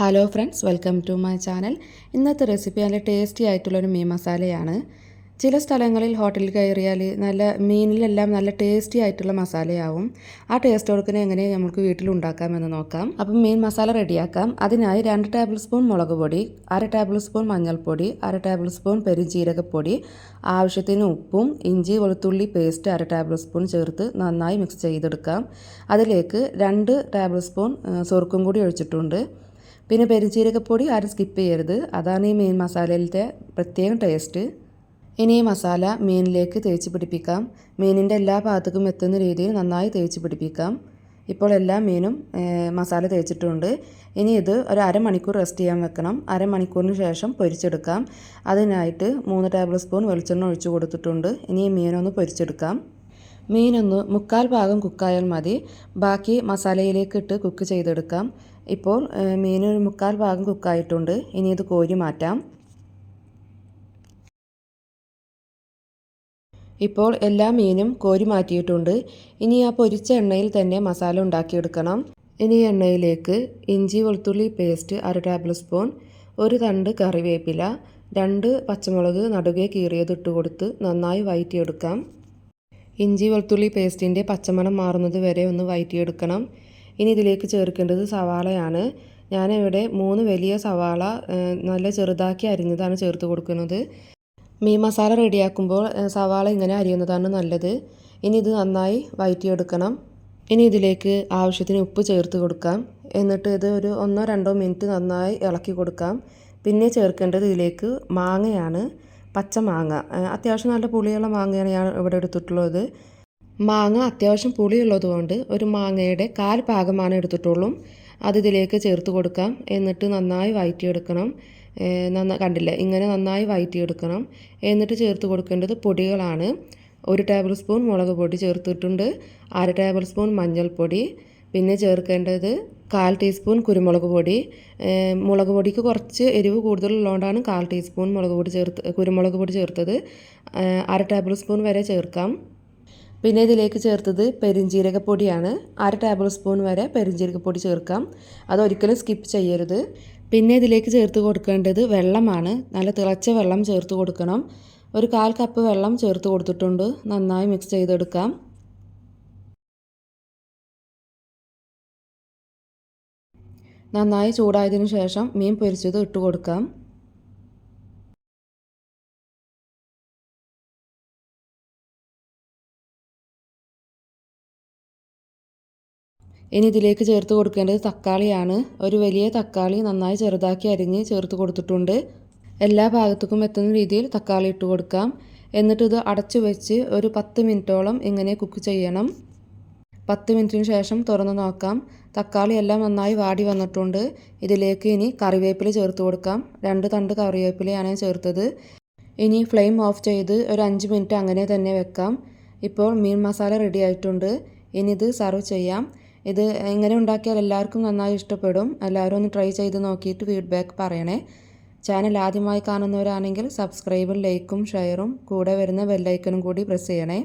Hello friends welcome to my channel ഇന്നത്തെ recipe നല്ല tasty ആയിട്ടുള്ളൊരു മീൻ മസാലയാണ്. ചില സ്ഥലങ്ങളിൽ ഹോട്ടലിൽ കയറിയാൽ നല്ല മീനിലെല്ലാം നല്ല ടേസ്റ്റി ആയിട്ടുള്ള മസാലയാവും. ആ ടേസ്റ്റ് കൊടുക്കുന്ന എങ്ങനെ നമുക്ക് വീട്ടിൽ ഉണ്ടാക്കാമെന്ന് നോക്കാം. അപ്പം മീൻ മസാല റെഡിയാക്കാം. അതിനായി രണ്ട് ടേബിൾ സ്പൂൺ മുളക് പൊടി അര ടേബിൾ സ്പൂൺ മഞ്ഞൾപ്പൊടി അര ടേബിൾ സ്പൂൺ പെരുംജീരകപ്പൊടി ആവശ്യത്തിന് ഉപ്പും ഇഞ്ചി വെളുത്തുള്ളി പേസ്റ്റ് അര ടേബിൾ സ്പൂൺ ചേർത്ത് നന്നായി മിക്സ് ചെയ്തെടുക്കാം. അതിലേക്ക് രണ്ട് ടേബിൾ സ്പൂൺ സൊറുക്കും കൂടി ഒഴിച്ചിട്ടുണ്ട്. പിന്നെ പെരുംജീരകപ്പൊടി ആരും സ്കിപ്പ് ചെയ്യരുത്. അതാണ് ഈ മീൻ മസാലയിലത്തെ പ്രത്യേകം ടേസ്റ്റ് ഇനി ഈ മസാല മീനിലേക്ക് തേച്ച് പിടിപ്പിക്കാം. മീനിന്റെ എല്ലാ ഭാഗത്തേക്കും എത്തുന്ന രീതിയിൽ നന്നായി തേച്ച് പിടിപ്പിക്കാം. ഇപ്പോൾ എല്ലാ മീനും മസാല തേച്ചിട്ടുണ്ട്. ഇനി ഇത് ഒരു അരമണിക്കൂർ റെസ്റ്റ് ചെയ്യാൻ വെക്കണം. അരമണിക്കൂറിന് ശേഷം പൊരിച്ചെടുക്കാം. അതിനായിട്ട് മൂന്ന് ടേബിൾ സ്പൂൺ വെളിച്ചെണ്ണ ഒഴിച്ചു കൊടുത്തിട്ടുണ്ട്. ഇനി ഈ മീനൊന്ന് പൊരിച്ചെടുക്കാം. മീനൊന്ന് മുക്കാൽ ഭാഗം കുക്കായാൽ മതി. ബാക്കി മസാലയിലേക്ക് ഇട്ട് കുക്ക് ചെയ്തെടുക്കാം. ഇപ്പോൾ മീൻ ഒരു മുക്കാൽ ഭാഗം കുക്കായിട്ടുണ്ട്. ഇനി ഇത് കോരി മാറ്റാം. ഇപ്പോൾ എല്ലാ മീനും കോരി മാറ്റിയിട്ടുണ്ട്. ഇനി ആ പൊരിച്ച എണ്ണയിൽ തന്നെ മസാല ഉണ്ടാക്കിയെടുക്കണം. ഇനി എണ്ണയിലേക്ക് ഇഞ്ചി വെളുത്തുള്ളി പേസ്റ്റ് അര ടേബിൾ സ്പൂൺ ഒരു തണ്ട് കറിവേപ്പില രണ്ട് പച്ചമുളക് നടുകെ കീറിയത് ഇട്ട് കൊടുത്ത് നന്നായി വയറ്റിയെടുക്കാം. ഇഞ്ചി വെളുത്തുള്ളി പേസ്റ്റിന്റെ പച്ചമണം മാറുന്നത് വരെ ഒന്ന് വയറ്റിയെടുക്കണം. ഇനി ഇതിലേക്ക് ചേർക്കേണ്ടത് സവാളയാണ്. ഞാനിവിടെ മൂന്ന് വലിയ സവാള നല്ല ചെറുതാക്കി അരിഞ്ഞതാണ് ചേർത്ത് കൊടുക്കുന്നത്. മീൻ മസാല റെഡിയാക്കുമ്പോൾ സവാള ഇങ്ങനെ അരിയുന്നതാണ് നല്ലത്. ഇനി ഇത് നന്നായി വയറ്റിയെടുക്കണം. ഇനി ഇതിലേക്ക് ആവശ്യത്തിന് ഉപ്പ് ചേർത്ത് കൊടുക്കാം. എന്നിട്ട് ഇത് ഒരു ഒന്നോ രണ്ടോ മിനിറ്റ് നന്നായി ഇളക്കി കൊടുക്കാം. പിന്നെ ചേർക്കേണ്ടത് ഇതിലേക്ക് മാങ്ങയാണ്. പച്ച മാങ്ങ. അത്യാവശ്യം നല്ല പുളിയുള്ള മാങ്ങയാണ് ഞാൻ ഇവിടെ എടുത്തിട്ടുള്ളത്. മാങ്ങ അത്യാവശ്യം പുളിയുള്ളതുകൊണ്ട് ഒരു മാങ്ങയുടെ കാൽ ഭാഗമാണ് എടുത്തിട്ടുള്ളൂ. അത് ഇതിലേക്ക് ചേർത്ത് കൊടുക്കാം. എന്നിട്ട് നന്നായി വയറ്റിയെടുക്കണം. നന്ന കണ്ടില്ല? ഇങ്ങനെ നന്നായി വയറ്റിയെടുക്കണം. എന്നിട്ട് ചേർത്ത് കൊടുക്കേണ്ടത് പൊടികളാണ്. ഒരു ടേബിൾ സ്പൂൺ മുളക് പൊടി ചേർത്തിട്ടുണ്ട്. അര ടേബിൾ സ്പൂൺ മഞ്ഞൾപ്പൊടി. പിന്നെ ചേർക്കേണ്ടത് കാൽ ടീസ്പൂൺ കുരുമുളക് പൊടി. മുളക് പൊടിക്ക് കുറച്ച് എരിവ് കൂടുതലുള്ളതുകൊണ്ടാണ് കാൽ ടീസ്പൂൺ മുളക് പൊടി ചേർത്ത് കുരുമുളക് പൊടി ചേർത്തത്. അര ടേബിൾ സ്പൂൺ വരെ ചേർക്കാം. പിന്നെ ഇതിലേക്ക് ചേർത്തത് പെരിഞ്ജീരകപ്പൊടിയാണ് അര ടേബിൾ സ്പൂൺ വരെ പെരിഞ്ജീരകപ്പൊടി ചേർക്കാം. അതൊരിക്കലും സ്കിപ്പ് ചെയ്യരുത്. പിന്നെ ഇതിലേക്ക് ചേർത്ത് കൊടുക്കേണ്ടത് വെള്ളമാണ്. നല്ല തിളച്ച വെള്ളം ചേർത്ത് കൊടുക്കണം. ഒരു കാൽ കപ്പ് വെള്ളം ചേർത്ത് കൊടുത്തിട്ടുണ്ട്. നന്നായി മിക്സ് ചെയ്തെടുക്കാം. നന്നായി ചൂടായതിനു ശേഷം മീൻ പൊരിച്ചത് ഇട്ട് കൊടുക്കാം. ഇനി ഇതിലേക്ക് ചേർത്ത് കൊടുക്കേണ്ടത് തക്കാളിയാണ്. ഒരു വലിയ തക്കാളി നന്നായി ചെറുതാക്കി അരിഞ്ഞ് ചേർത്ത് കൊടുത്തിട്ടുണ്ട്. എല്ലാ ഭാഗത്തേക്കും എത്തുന്ന രീതിയിൽ തക്കാളി ഇട്ട് കൊടുക്കാം. എന്നിട്ട് ഇത് അടച്ചു വെച്ച് ഒരു പത്ത് മിനിറ്റോളം ഇങ്ങനെ കുക്ക് ചെയ്യണം. പത്ത് മിനിറ്റിന് ശേഷം തുറന്ന് നോക്കാം. തക്കാളി എല്ലാം നന്നായി വാടി വന്നിട്ടുണ്ട്. ഇതിലേക്ക് ഇനി കറിവേപ്പില ചേർത്ത് കൊടുക്കാം. രണ്ട് തണ്ട് കറിവേപ്പിലയാണ് ചേർത്തത്. ഇനി ഫ്ലെയിം ഓഫ് ചെയ്ത് ഒരു അഞ്ച് മിനിറ്റ് അങ്ങനെ തന്നെ വെക്കാം. ഇപ്പോൾ മീൻ മസാല റെഡി ആയിട്ടുണ്ട്. ഇനി ഇത് സർവ് ചെയ്യാം. ഇത് ഇങ്ങനെ ഉണ്ടാക്കിയാൽ എല്ലാവർക്കും നന്നായി ഇഷ്ടപ്പെടും. എല്ലാവരും ഒന്ന് ട്രൈ ചെയ്ത് നോക്കിയിട്ട് ഫീഡ്ബാക്ക് പറയണേ. ചാനൽ ആദ്യമായി കാണുന്നവരാണെങ്കിൽ സബ്സ്ക്രൈബും ലൈക്കും ഷെയറും കൂടെ വരുന്ന ബെല്ലൈക്കനും കൂടി പ്രസ് ചെയ്യണേ.